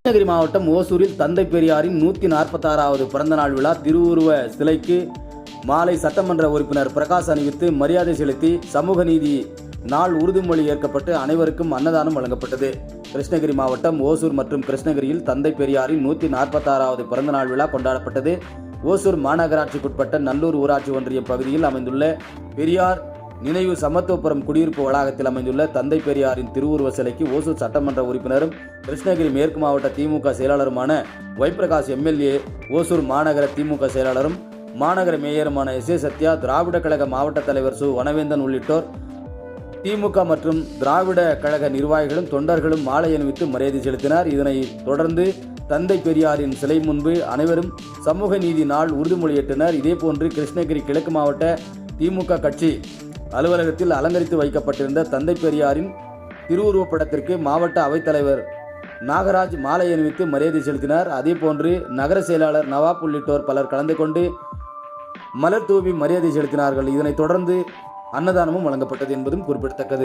கிருஷ்ணகிரி மாவட்டம் ஓசூரில் தந்தை பெரியாரின் நூற்றி நாற்பத்தாறாவது பிறந்தநாள் விழா திருவுருவ சிலைக்கு மாலை சட்டமன்ற உறுப்பினர் பிரகாஷ் அணிவித்து மரியாதை செலுத்தி சமூக நீதி நாள் உறுதிமொழி ஏற்கப்பட்டு அனைவருக்கும் அன்னதானம் வழங்கப்பட்டது. கிருஷ்ணகிரி மாவட்டம் ஓசூர் மற்றும் கிருஷ்ணகிரியில் தந்தை பெரியாரின் நூற்றி நாற்பத்தாறாவது பிறந்தநாள் விழா கொண்டாடப்பட்டது. ஓசூர் மாநகராட்சிக்குட்பட்ட நல்லூர் ஊராட்சி ஒன்றிய பகுதியில் அமைந்துள்ள பெரியார் நினைவு சமத்துவபுரம் குடியிருப்பு வளாகத்தில் அமைந்துள்ள தந்தை பெரியாரின் திருவுருவ சிலைக்கு ஓசூர் சட்டமன்ற உறுப்பினரும் கிருஷ்ணகிரி மேற்கு மாவட்ட திமுக செயலாளருமான வைப்பிரகாஷ் எம்எல்ஏ ஓசூர் மாநகர திமுக செயலாளரும் மாநகர மேயருமான எஸ் ஏ சத்யா திராவிட கழக மாவட்ட தலைவர் சு. வனவேந்தன் உள்ளிட்டோர் திமுக மற்றும் திராவிட கழக நிர்வாகிகளும் தொண்டர்களும் மாலை அணிவித்து மரியாதை செலுத்தினார். இதனை தொடர்ந்து தந்தை பெரியாரின் சிலை முன்பு அனைவரும் சமூக நீதி நாள் உறுதிமொழியேற்றனர் இதேபோன்று கிருஷ்ணகிரி கிழக்கு மாவட்ட திமுக கட்சி அலுவலகத்தில் அலங்கரித்து வைக்கப்பட்டிருந்த தந்தை பெரியாரின் திருவுருவப் படத்திற்கு மாவட்ட அவைத்தலைவர் நாகராஜ் மாலை அணிவித்து மரியாதை செலுத்தினார். அதேபோன்று நகர செயலாளர் நவாப் உள்ளிட்டோர் பலர் கலந்து கொண்டு மலர் தூவி மரியாதை செலுத்தினார்கள். இதனைத் தொடர்ந்து அன்னதானமும் வழங்கப்பட்டது என்பதும் குறிப்பிடத்தக்கது.